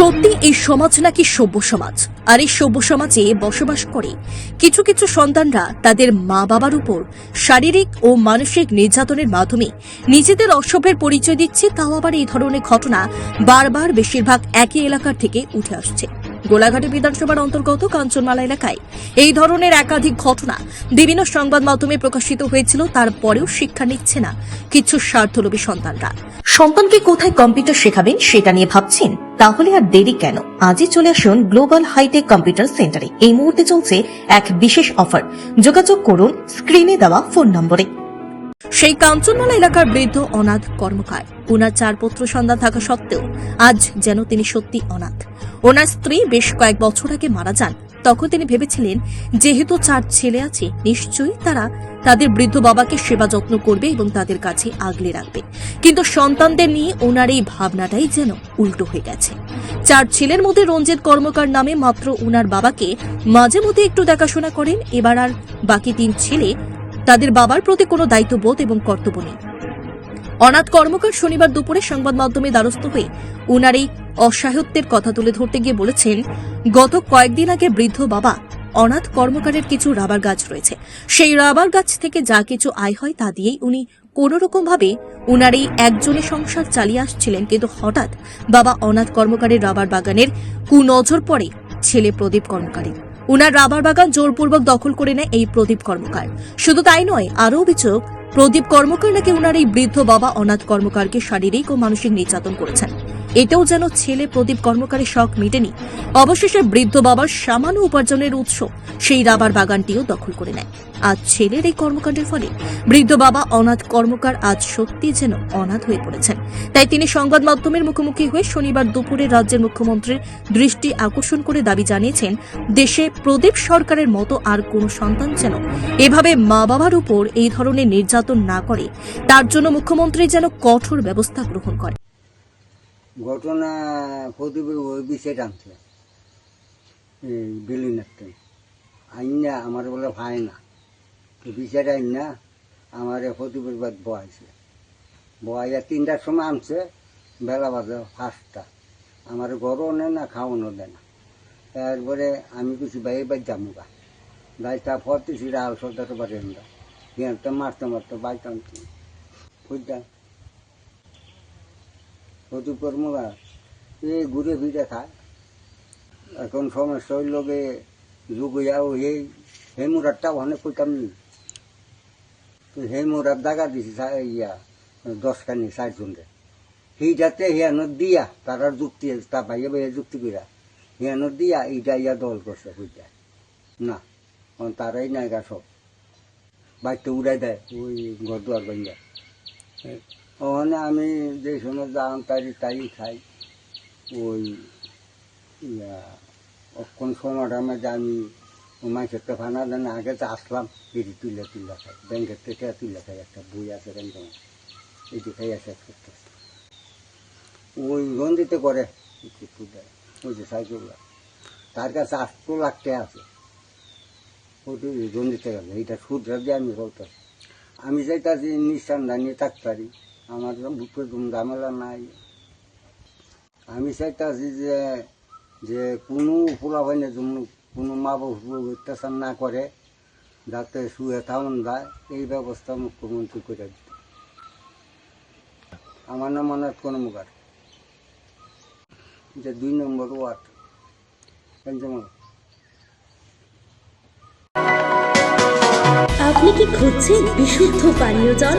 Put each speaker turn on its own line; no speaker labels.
সত্যি এই সমাজ নাকি সভ্য সমাজ? আর এই সভ্য সমাজে বসবাস করে কিছু কিছু সন্তানরা তাদের মা বাবার উপর শারীরিক ও মানসিক নির্যাতনের মাধ্যমে নিজেদের অসভ্যের পরিচয় দিচ্ছে, তাও আবার এই ধরনের ঘটনা বারবার বেশিরভাগ একই এলাকার থেকে উঠে আসছে। গোলাঘাটি বিধানসভার অন্তর্গত কাঞ্চনমালা এলাকায়। এই ধরনের একাধিক ঘটনা বিভিন্ন সংবাদ মাধ্যমে প্রকাশিত হয়েছিল, তারপরেও শিক্ষা নিচ্ছে না কিছু স্বার্থলোভী সন্তানরা। সন্তানকে কোথায় কম্পিউটার শেখাবেন সেটা নিয়ে ভাবছেন? তাহলে আর দেরি কেন? আজই চলে আসুন গ্লোবাল হাইটেক কম্পিউটার সেন্টারে। এই মুহূর্তে চলছে এক বিশেষ অফার। যোগাযোগ করুন স্ক্রিনে দেওয়া ফোন নম্বরে। সেই কাঞ্চনমালা এলাকার বৃদ্ধ অনাথ কর্মকার। ওনার চার পুত্র সন্তান থাকা সত্ত্বেও আজ যেন তিনি সত্যি অনাথ। ওনার স্ত্রী বেশ কয়েক বছর আগে মারা যান। তখন তিনি ভেবেছিলেন, যেহেতু চার ছেলে আছে, নিশ্চয়ই তারা তাদের বৃদ্ধ বাবাকে সেবা যত্ন করবে এবং তাদের কাছে আগলে রাখবে। কিন্তু সন্তানদের নিয়ে ওনার এই ভাবনাটাই যেন উল্টো হয়ে গেছে। চার ছেলের মধ্যে রঞ্জিত কর্মকার নামে মাত্র ওনার বাবাকে মাঝে মধ্যে একটু দেখাশোনা করেন। এবার আর বাকি তিন ছেলে তাদের বাবার প্রতি কোনো দায়িত্ববোধ এবং কর্তব্য নেই। অনাথ কর্মকার শনিবার দুপুরে সংবাদ মাধ্যমে দ্বারস্থ হয়ে উনার এই অসাহত্যের কথা তুলে ধরতে গিয়ে বলেছেন, গত কয়েকদিন আগে বৃদ্ধ বাবা অনাথ কর্মকারের কিছু রাবার গাছ রয়েছে। সেই রাবার গাছ থেকে যা কিছু আয় হয় তা দিয়েই উনি কোন রকম ভাবে উনার এই একজনে সংসার চালিয়ে আসছিলেন। কিন্তু হঠাৎ বাবা অনাথ কর্মকারের রাবার বাগানের কুনজর পড়ে ছেলে প্রদীপ কর্মকারের। উনার রাবার বাগান জোরপূর্বক দখল করে নেয় এই প্রদীপ কর্মকার। শুধু তাই নয়, আরও অভিযোগ, প্রদীপ কর্মকার নাকি উনার এই বৃদ্ধ বাবা অনাথ কর্মকারকে শারীরিক ও মানসিক নির্যাতন করেছেন। এটাও যেন ছেলে প্রদীপ কর্মকারের শখ মেটেনি। অবশেষে বৃদ্ধ বাবার সামান্য উপার্জনের উৎস সেই রাবার বাগানটিও দখল করে নেয়। আজ ছেলের এই কর্মকাণ্ডের ফলে বৃদ্ধ বাবা অনাথ কর্মকার আজ সত্যি যেন অনাথ হয়ে পড়েছেন। তাই তিনি সংবাদ মাধ্যমের মুখোমুখি হয়ে শনিবার দুপুরে রাজ্যের মুখ্যমন্ত্রীর দৃষ্টি আকর্ষণ করে দাবি জানিয়েছেন, দেশে প্রদীপ সরকারের মতো আর কোনো সন্তান যেন এভাবে মা বাবার উপর এই ধরনের নির্যাতন না করে। তার জন্য মুখ্যমন্ত্রী যেন কঠোর ব্যবস্থা গ্রহণ করে
ঘটনা প্রদীপের ওই বিষয় টানছে। এই বিলিনাতে আইন না আমার বলে ভাই না। তো বিষয়টা আইন না, আমার প্রদীপের বাদ বয়াইছে বয়াইয়া তিনটার সময় আনছে, বেলা বাজে পাঁচটা। আমার ঘরও নেয় না, খাওয়ানো দেয় না। তারপরে আমি কিছু বাইরে বাই যামুগা গাছটা ফতেছি আল সদাতে পারে আমরা হিয়াতে মারতে মারতে বাইতাম বুঝতাম প্রদীপ কর্মরা এ ঘুরে ফিরে খায়। এখন সমস্যা হইল গে যুগ যাও এই হে মুরারটা ওখানে কইতাম তো হে মুরার দাগা দিছি ইয়া, দশখানি ষাট জনরে। সেইটাতে হিয়ানো দিয়া তারা যুক্তি তা ভাইয়ে ভাইয়ে যুক্তি কইরা, হিয়ানো দিয়া এইটা ইয়া দল করছে বুঝতে না তারাই নাইগা সব। বাইকটা উড়াই দেয়, ওই ঘর দুয়ার বাঙ্গা ওখানে আমি যে সময় যাম তারি তাই খাই, ওই কোন সময়টা মধ্যে আমি মাছের তো ফানা দেন, আগে তো আসলাম বিড়ি তুলে তুলে খাই, ব্যাংকের থেকে তুলে খাই, একটা বই আছে ব্যাংক এইটি খাই আছে করতে। ওই রঞ্জিতে করে ওই যে সাইকেল তার কাছে আসতো লাগতে আছে। রঞ্জিতে গেছে এইটা সুদ দিয়ে আমি বলতে আমি চাইতাছি নিঃসান দাঁড়িয়ে থাকতে পারি আমার বুকে ঝামেলা নাই। আমি চাইতাছি যে যে কোনো পোলাপাইনে জন্য কোনো মা বাবু অত্যাচার না করে, যাতে শুয়ে থাকুন যায়, এই ব্যবস্থা মুখ্যমন্ত্রী করে দিত। আমার নাম অনাথ কোনো মুখার যে দুই নম্বর ওয়ার্ড।
আপনি কি খুঁজছেন বিশুদ্ধ পানীয় জল?